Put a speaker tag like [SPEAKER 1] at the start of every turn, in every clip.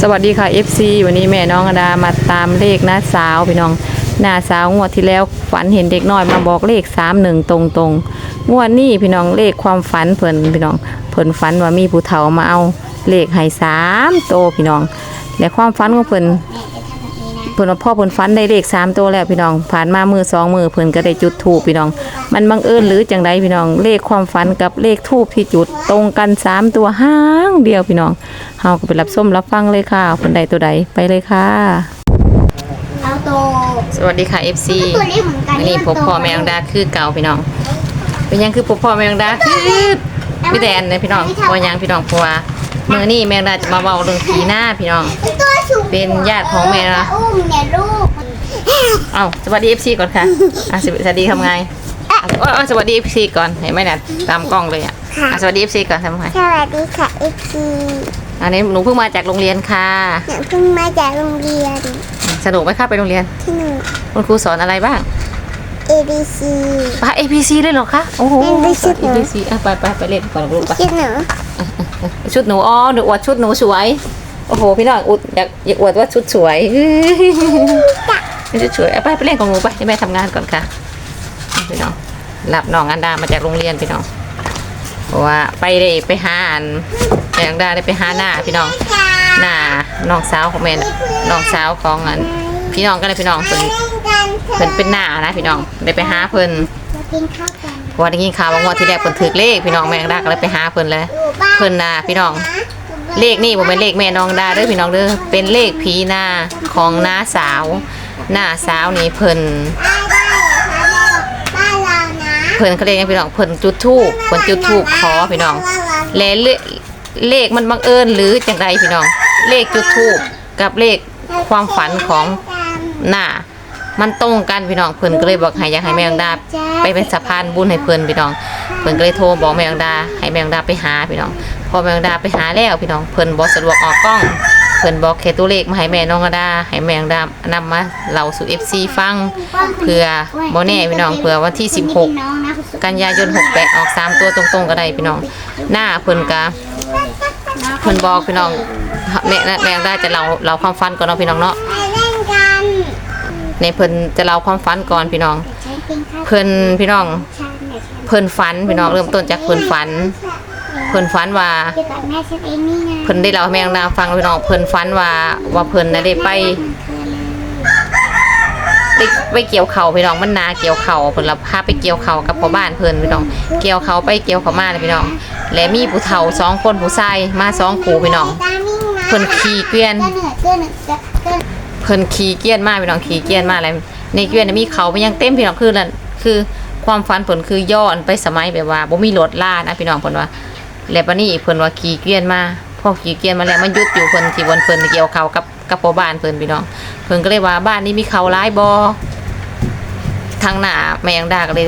[SPEAKER 1] สวัสดีค่ะ FC วันนี้แม่น้องอดามาตามเลขน้าสาวพี่น้องหน้าสาวงวดที่แล้วฝันเห็นเด็กน้อยมาบอกเลขสามหนึ่งตรงตรงงวดนี้พี่น้องเลขความฝันเพิ่นพี่น้องเพิ่นฝันว่ามีผู้เฒ่ามาเอาเลขให้สามโตพี่น้องและความฝันของเพิ่น พิ่นว่าพ่อเพิ่นฝันได้เลขสามตัวแล้วพี่น้อง ผ่านมามือสองมือเพิ่นก็ได้จุดถูกพี่น้อง มันบังเอิญหรือจังใดพี่น้อง เลขความฝันกับเลขทูบที่จุดตรงกันสามตัวห้างเดียวพี่น้องเฮาก็ไปรับส้มรับฟังเลยค่ะเพิ่นใดตัวใดไปเลยค่ะ
[SPEAKER 2] เอาโต
[SPEAKER 1] สวัสดีค่ะ FC
[SPEAKER 2] ตัวเล็กเหมือนกัน
[SPEAKER 1] วันนี้พบพ่อแม่องดาคือเก่าพี่น้อง เป็นหยังคือพบพ่อแม่องดาคือพี่แดนนะพี่น้องว่าหยังพี่น้องเพราะว่าเมื่อนี้แม่องดาจะมาเว้าเรื่องผีหน้าพี่น้อง
[SPEAKER 2] ตัวสูง
[SPEAKER 1] เป็นญาติของแม่นะ
[SPEAKER 2] อุ้มเนี่ยลูก
[SPEAKER 1] เอ้าสวัสดี FC ก่อนค่ะอะสวัสดีทำไงอะเอ้ยเอ้ยสวัสดี FC ก่อนเห็นไหมเนี่ยตามกล้องเลยอะอะสวัสดี FC ก่อนทำไง
[SPEAKER 2] สวัสดีค่ะเอฟซี
[SPEAKER 1] อันนี้หนูเพิ่งมาจากโรงเรียนค่ะ
[SPEAKER 2] หนูเพิ่งมาจากโรงเรียน
[SPEAKER 1] สนุกไหมคะไปโรงเรียน
[SPEAKER 2] ที่หนึ่ง
[SPEAKER 1] คุณครูสอนอะไรบ้าง
[SPEAKER 2] A B C
[SPEAKER 1] ปา ABC เลยเหรอคะ โอ้โห
[SPEAKER 2] เรียนไปชุดหนู
[SPEAKER 1] ABC อะไปไปไปเล่นก่อนลูกไป
[SPEAKER 2] คิดหนู
[SPEAKER 1] ชุดหนูอ๋อหนูอวดชุดหนูสวย โอ้โห พี่น้องอุดอยากอยากอวดว่าชุดสวยชุดสวยเอาไปไปเล่นของหนูไปให้แม่ทำงานก่อนค่ะ พี่น้องรับน้องอันดามาจากโรงเรียนพี่น้องเพราะว่าไปได้ไปหาอันแอันดาได้ไปหาหน้าพี่น้องหน้าน้องสาวของแม่น้องสาวของอันพี่น้องก็เลยพี่น้องเพิ่น
[SPEAKER 2] เล่นเถ
[SPEAKER 1] เพิ่นเป็นหน้านะพี่น้องได้ไปหาเพิ่น
[SPEAKER 2] มากินข้าวกัน
[SPEAKER 1] เพราะว่าได้ยินข่าวว่างวดที่แรกเพิ่นถือเลขพี่น้องแม่ดาก็เลยไปหาเพิ่นเลย เพิ่นน่ะพี่น้อง เลขนี่ผมเป็นเลขแม่น้องดาเด้อพี่น้องเด้อเป็นเลขผีหน้าของน้าสาวหน้าสาวนี่เพิ่น
[SPEAKER 2] ได้ได้ค่ะบ้านเพิ่
[SPEAKER 1] นเขาเรียกยังพี่น้องเพิ่นจุดธูปเพิ่นจุดธูปขอพี่น้องและเลเลขมันบังเอิญหรือจังใดพี่น้อง เลขจุดธูปกับเลขความฝันของหน้ามันตรงกันพี่น้องเพิ่นก็เลยบอกให้อยากให้แม่น้องดาไปเป็นสะพานบุญให้เพิ่นพี่น้อง เพิ่นก็เลยโทรบอกแม่น้องดา ให้แม่น้องดาไปหาพี่น้องพอแม่น้องดาไปหาแล้วพี่น้องเพิ่นบ่สะดวกออกกล้องเพิ่นบอกแค่ตัวเลขมาให้แม่น้องดาให้แม่น้องดานำมาเล่าสู่ FC ฟังเพื่อบ่แน่พี่น้องเพื่อวันที่ 16 กันยายน68ออก 3 ตัวตรงๆก็ได้พี่น้อง หน้าเพิ่นกะเพิ่นบอกพี่น้องแม่แม่น้องดาจะเล่าเล่าความฝันก่อนเนาะพี่น้องเนาะ
[SPEAKER 2] ไปเล่นกัน
[SPEAKER 1] ในเพิ่นจะเล่าความฝันก่อนพี่น้อง
[SPEAKER 2] ใช้กินข้าว
[SPEAKER 1] เพิ่นพี่น้อง
[SPEAKER 2] ฉัน เนี่ยฉัน
[SPEAKER 1] เพิ่นฝันพี่น้องเริ่มต้นจากเพิ่นฝัน เพิ่นฝันว่า
[SPEAKER 2] เดี๋ยวก่อนแม่ฉันเองนี่ไง
[SPEAKER 1] เพิ่นได้เล่าให้แม่นางฟังพี่น้องเพิ่นฝันว่าว่าเพิ่นน่ะได้ไปไปไปเกี่ยวเขาวพี่น้องมันนาเกี่ยวเขาวเพิ่นละพาไปเกี่ยวเขาวกับพ่อบ้านเพิ่นพี่น้อง เกี่ยวเขาวไปเกี่ยวเขาวมาเลยพี่น้อง และมีผู้เฒ่าสองคนผู้ชายมาสองคู่พี่น้อง
[SPEAKER 2] ตามิ่งนะ
[SPEAKER 1] เพิ่นขี่เกวียน
[SPEAKER 2] เสื้อเหนือเสื้อเหนือเสื้อเสื้อ
[SPEAKER 1] เพิ่นขี่เกียนมาพี่น้องขี่เกียนมาอะไรในเกียนน่ะมีเขาไปยังเต็มพี่น้องคือนั่นคือ ความฝันเพิ่นคือย้อนไปสมัยแบบว่าบ่มีรถล่านะพี่น้องเพิ่นว่า แล้วบัดนี้เพิ่นว่าขี่เกวียนมาพอขี่เกวียนมาแล้วมันยุดอยู่เพิ่นที่บนเพิ่นเกี่ยวเขากับกับพ่อบ้านเพิ่นพี่น้องเพิ่นก็เลยว่าบ้านนี้มีเขาหลายบ่ทางหน้าแม่ยังดาก็เลย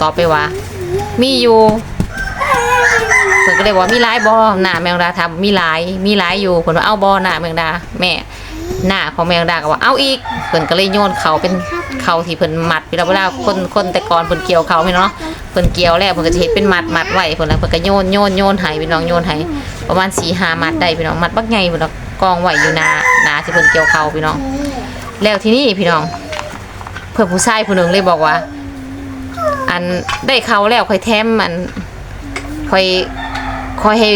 [SPEAKER 1] ตอบไปว่า มีอยู่เพิ่นก็เลยว่ามีหลายบ่หน้าแมงดาถามมีหลายมีหลายอยู่เพิ่นว่าเอาบ่หน้าแมงดา แม่หน้าของแมงดาก็ว่าเอาอีกเพิ่นก็เลยโยนเขาเป็น เขาที่เพิ่นมัดเวลาเวลาคนคนแต่ก่อนเพิ่นเกี่ยวเขาพี่เนาะเพิ่นเกี่ยวแล้วเพิ่นก็จะเฮ็ดเป็นมัดมัดไว้เพิ่นแล้วเพิ่นก็โยนโยนโยนให้พี่น้องโยนให้ประมาณ4 5มัดได้พี่น้องมัดบักใหญ่พี่น้องกองไว้อยู่หน้าหน้าที่เพิ่นเกี่ยวเขาพี่น้อง แล้วที่นี่พี่น้อง เพื่อนผู้ชายผู้หนึ่งเลยบอกว่า อันได้เขาแล้วค่อยแถมมันค่อยค่อยให้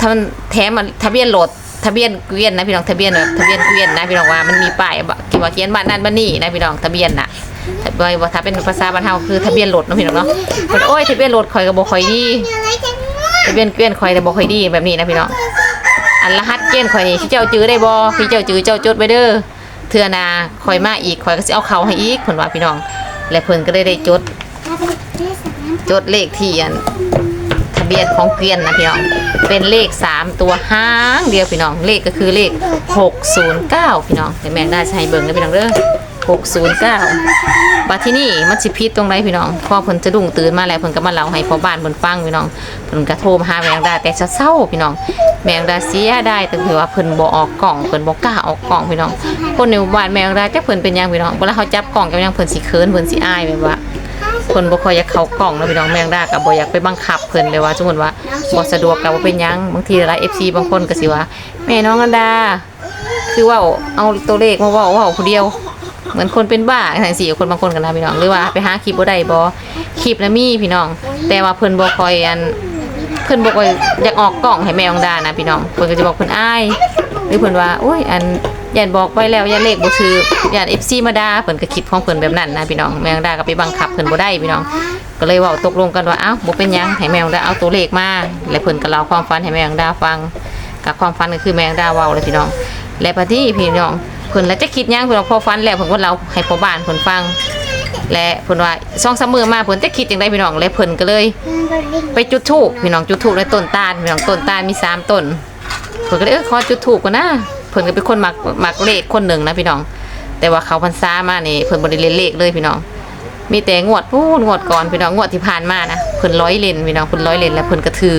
[SPEAKER 1] ทำแถมมันทะเบียนรถ ทะเบียนเกวียนนะพี่น้องทะเบียนแบบทะเบียนเกวียนนะพี่น้องว่ามันมีป้ายกที่ว่าเขียนบ้านนั่นบ้านนี่นะพี่น้องทะเบียนน่ะถ้าบ่ว่าถ้าเป็นภาษาบ้านเฮาคือทะเบียนรถเนาะพี่น้องเนาะเพิ่นโอ้ยทะเบียนรถข่อยก็บ่คอยดีทะเบียนเกวียนข่อยแต่บ่คอยดีแบบนี้นะพี่น้องอันรหัสเกวียนข่อยนี่ที่เจ้าจื้อได้บ่พี่เจ้าจื้อเจ้าจดไว้เด้อเทื่อนาข่อยมาอีกข่อยก็สิเอาเขาให้อีกเพิ่นว่าพี่น้อง และเพิ่นก็เลยได้จด จดเลขที่อัน บียนของเกวียนนะพี่น้อง เป็นเลขสามตัวห้างเดียวพี่น้อง เลขก็คือเลขหกศูนย์เก้าพี่น้องเห็นแม่งได้ใช้เบิ่งนะพี่น้องเด้อหกศูนย์เก้าบัดที่นี่มันสิพิษตรงไหนพี่น้องพอเพิ่นจะดุ้งตื่นมาแล้วเพิ่นก็มาเล่าให้พ่อบ้านเพิ่นฟังพี่น้องเพิ่นก็โทรมาหาแมงดาแต่เช้าพี่น้อง แมงดาเสียได้แต่คือว่าเพิ่นบ่ออกกล่องเพิ่นบ่กล้าออกกล่องพี่น้อง คนในหมู่บ้านแมงดาจักเพิ่นเป็นยังพี่น้องเวลาเขาจับกล่องกันยังเพิ่นสิเขินเพิ่นสิอายแบบว่า เพิ่นบ่ค่อยอยากเข้ากล้องเนาะพี่น้องแมงดาก็บ่อยากไปบังคับเพิ่นเลยว่าสมมุติว่าบ่สะดวกก็บ่เป็นหยังบางทีหลาย FC บางคนก็สิว่า แม่น้องอันดา คือว่าเอาตัวเลขมาเว่าเว่าผู้เดียว เหมือนคนเป็นบ้าทั้งสี่คนบางคนกันนะพี่น้องหรือว่าไปหาคลิปบ่ได้บ่คลิปนะมีพี่น้อง แต่ว่าเพิ่นบ่ค่อยอันเพิ่นบ่ค่อยอยากออกกล้องให้แม่องดานะพี่น้องเพิ่นก็จะบอกเพิ่นอายหรือเพิ่นว่าโอ้ยอัน ยันบอกไปแล้วยันเลขบ่ถือยัน FC มาดาเพิ่นก็คิดของเพิ่นแบบนั้นนะพี่น้องแมงดาก็ไปบังคับเพิ่นบ่ได้พี่น้อง ก็เลยเว้าตกลงกันว่าเอ้าบ่เป็นหยังให้แมงดาเอาตัวเลขมาแล้วเพิ่นก็เล่าความฝันให้แมงดาฟังกับความฝันก็คือแมงดาเว้าเลยพี่น้อง และปฏิพี่น้องเพิ่นแล้วจะคิดหยังเพิ่นพอฟันแล้วเพิ่นก็เล่าให้พ่อบ้านเพิ่นฟังและเพิ่นว่าช่องสามมือมาเพิ่นจะคิดจังไดพี่น้องและเพิ่นก็เลย ไปจุดธูปพี่น้องจุดธูปในต้นตาลพี่น้องต้นตาลมีสามต้นเพิ่นก็เลยเออขอจุดธูปก่อนนะ พิ่นก็เป็นคนมักมักเลขคนหนึ่งนะพี่น้อง แต่ว่าเขาพรรษามานี่เพิ่นบ่ไดเลนเลขเลยพี่น้อง มีแต่งวดพูดงวดก่อนพี่น้องงวดที่ผ่านมานะเพิ่นร้อยเลนพี่น้องเพิ่นร้อยเลนแล้วเพิ่นก็ถือ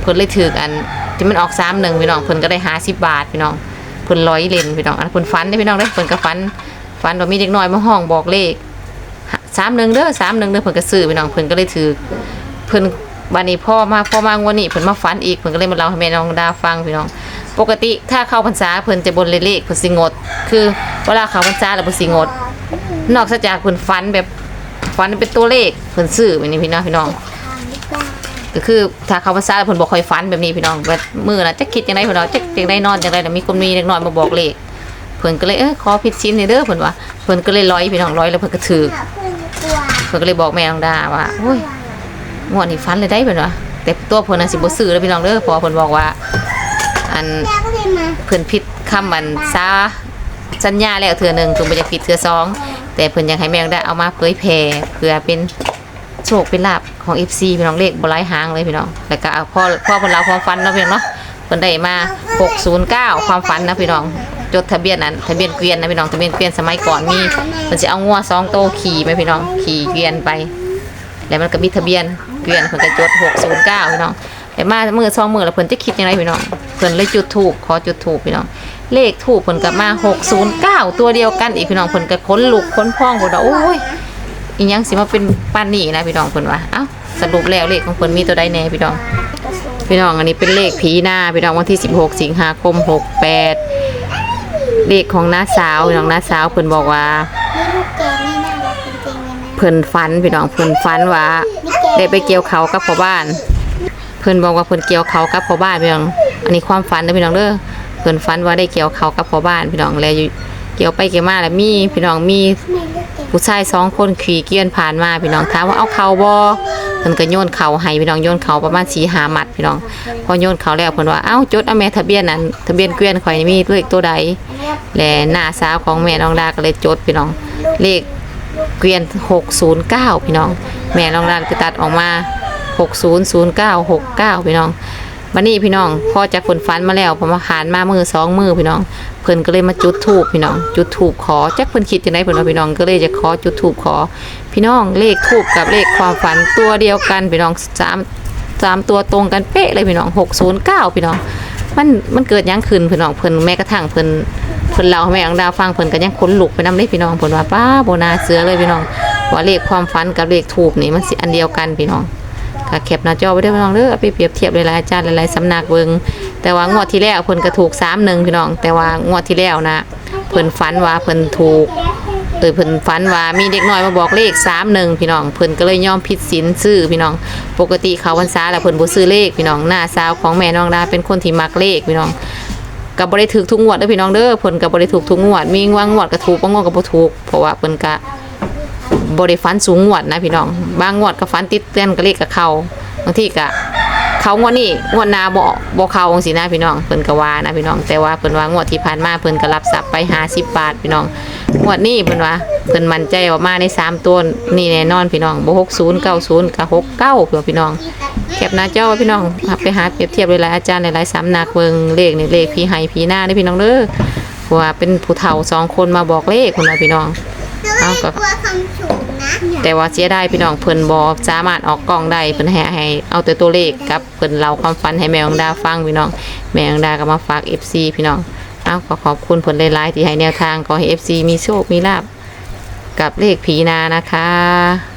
[SPEAKER 1] เพิ่นเลยถืออันที่มันออก3 1พี่น้องเพิ่นก็ได้50บบาทพี่น้องเพิ่นร้อยเลนพี่น้องอันเพิ่นฝันเด้พี่น้องเด้เพิ่นก็ฝันฝันว่ามีเด็กน้อยมาห้องบอกเลข31เด้อ31เด้อเพิ่นก็ซื้อพี่น้องเพิ่นก็เลยถือเพิ่นบัดนี้พ่อมาพ่อมางวดนี้เพิ่นมาฝันอีกเพิ่นก็เลยมาเล่าให้แม่น้องดาฟังพี่น้อง ปกติถ้าเข้าพรรษาเพิ่นจะบนเลขเพิ่นสิงด คือเวลาเข้าพรรษาแล้วเพิ่นสิงด นอกจากเพิ่นฝันแบบฝันเป็นตัวเลขเพิ่นซื้อแบบนี้พี่น้องพี่น้องก็คือถ้าเขาภาษาเพิ่นบ่ค่อยฝันแบบนี้พี่น้องแบบมื้อน่ะจักคิดจังได๋เพิ่นว่าจักจังได๋นอนจังได๋น่ะมีคนมีเล็กน้อยมาบอกเลขเพิ่นก็เลยเออขอผิดศีลนี่เด้อเพิ่นว่าเพิ่นก็เลยร้อยพี่น้องร้อยแล้วเพิ่นก็ถือเพิ่นก็เลยบอกแม่น้องดาว่าโอ้ยงวดนี้ฝันเลยได้เพิ่นว่าแต่ตัวเพิ่นน่ะสิบ่ซื้อแล้วพี่น้องเด้อพราะว่าเพิ่นบอกว่า อันเพิ่นผิดคำมันซาสัญญาแล้วเทื่อหนึงเพิ่นบ่อยากผิดเทื่อสองแต่เพิ่นอยากให้แม่งได้เอามาเผยแพร่เพื่อเป็นโชคเป็นลาภของ FC พี่น้องเลขบ่หลายหางเลยพี่น้องแล้วก็เอาพ่อพ่อเพิ่นเล่าความฝันเนาะพี่น้องเนาะเพิ่นได้มา609 ความฝันนะพี่น้องจดทะเบียนนั้นทะเบียนเกวียนนะพี่น้องทะเบียนเกวียนสมัยก่อนมีเพิ่นสิเอางัวสองโตวขี่ไหมพี่น้องขี่เกวียนไป แล้วมันก็มีทะเบียนเกวียนเพิ่นก็จด609พี่น้อง แต่มามือสองมือแล้วเพิ่นจะคิดยังไงพี่น้องเพิ่นเลยจุดถูกขอจุดถูกพี่น้อง เลขถูกเพิ่นก็มา609ตัวเดียวกันอีกพี่น้องเพิ่นก็ค้นลุกค้นพองบ่ดอกโอ้ยอีหยังสิมาเป็นปานนี้นะพี่น้องเพิ่นว่าเอ้าสรุปแล้วเลขของเพิ่นมีตัวใดแน่พี่น้อง พี่น้องอันนี้เป็นเลขผีหน้าพี่น้องวันที่ 16 สิงหาคม 68 เลขของน้าสาวพี่น้องน้าสาวเพิ่นบอกว่า
[SPEAKER 2] นี่ลูกแกนี่น่ารักจริงๆเลยนะ
[SPEAKER 1] เพิ่นฝันพี่น้องเพิ่นฝันว่าได้ไปเกี่ยวเขากับพ่อบ้าน เพิ่นบอกว่าเพิ่นเกี่ยวเขากับพ่อบ้านพี่น้อง อันนี้ความฝันเด้อพี่น้องเด้อเพิ่นฝันว่าได้เกี่ยวเขากับพ่อบ้านพี่น้องแล้วอยู่เกี่ยวไปเกี่ยวมาแล้วมีพี่น้องมีผู้ชายสองคนขี่เกวียนผ่านมาพี่น้องถามว่าเอาเขาบ่เพิ่นก็โยนเขาให้พี่น้องโยนเขาประมาณ4 5มัดพี่น้อง พอโยนเขาแล้วเพิ่นว่าเอ้าจดเอาแม่ทะเบียนนั้นทะเบียนเกวียนข่อยนี่มีเลขตัวใดและหน้าสาวของแม่น้องดาก็เลยจดพี่น้องเลขเกวียน609พี่น้อง แม่น้องดาก็ตัดออกมา 600969พี่น้องวันนี้พี่น้องพ่อจากฝนฟันมาแล้วพอมาขานมามือสองมือพี่น้องเพิ่นก็เลยมาจุดถูกพี่น้อง จุดถูกขอจักเพิ่นคิดจังไดเพิ่นว่าพี่น้องก็เลยจะขอจุดถูกขอ พี่น้องเลขถูกกับเลขความฝันตัวเดียวกันพี่น้องสามสามตัวตรงกันเป๊ะเลยพี่น้อง609พี่น้อง มันมันเกิดยังขึ้นพี่น้องเพิ่นแม้กระทั่งเพิ่นเพิ่นเล่าให้แม่องดาฟังเพิ่นก็ยังขนลุกไปนำเลยพี่น้องเพิ่นว่าป้าโบนาเสือเลยพี่น้องว่าเลขความฝันกับเลขถูกนี่มันสิอันเดียวกันพี่น้อง ก็แคปหน้าจอไว้ด้อพี่น้องเด้อไปเปรียบเทียบหลายๆอาจารย์หลายๆสำนักเบิงแต่ว่างวดที่แล้วเพิ่นก็ถูก31พี่น้อง แต่ว่างวดที่แล้วนะเพิ่นฝันว่าเพิ่นถูกเออเพิ่นฝันว่ามีเด็กน้อยมาบอกเลข31พี่น้องเพิ่นก็เลยยอมผิดศีลซื้อพี่น้อง ปกติเขาพรรษาแล้วเพิ่นบ่ซื้อเลขพี่น้องหน้าสาวของแม่น้องดาเป็นคนที่มักเลขพี่น้องก็บ่ได้ถูกทุกงวดเด้อพี่น้องเด้อเพิ่นก็บ่ได้ถูกทุกงวด มีงวงงวดก็ถูกบางงวดก็บ่ถูกเพราะว่าเพิ่นก็ บ่ได้ฝันสูงงวดนะพี่น้อง บางงวดก็ฝันติดเตือนก็เลขกับเขาบางที่ก็เขางวดนี้งวดนาบ่บ่เขาจังซี่นะพี่น้องเพิ่นก็ว่านะพี่น้อง แต่ว่าเพิ่นว่างวดที่ผ่านมาเพิ่นก็รับทรัพย์ไป50บาทพี่น้องงวดนี้เพิ่นว่าเพิ่นมั่นใจว่ามาในสามตัวนี่แน่นอนพี่น้องบ่60 90กับ69เพื่อพี่น้องแคปหน้าจอไว้พี่น้องไปหาเปรียบเทียบหลายอาจารย์หลายๆสำนักเบิ่งเลขนี่เลขผีไห้ผีหน้าได้พี่น้องเด้อว่าเป็นผู้เฒ่าสองคนมาบอกเลขคนว่าพี่น้อง เอาก็
[SPEAKER 2] กลัวคำสูงนะ
[SPEAKER 1] แต่ว่าเสียดายพี่น้องเพิ่นบ่สามารถออกกล้องได้เพิ่นให้ให้เอาแต่ตัวเลขกับเพิ่นเล่าความฝันให้แม่ของดาฟังพี่น้อง แม่ของดาก็มาฝาก FC พี่น้องเอาก็ขอบคุณเพิ่นหลายๆที่ให้แนวทางขอให้ FC มีโชคมีลาภกับเลขผีนานะคะ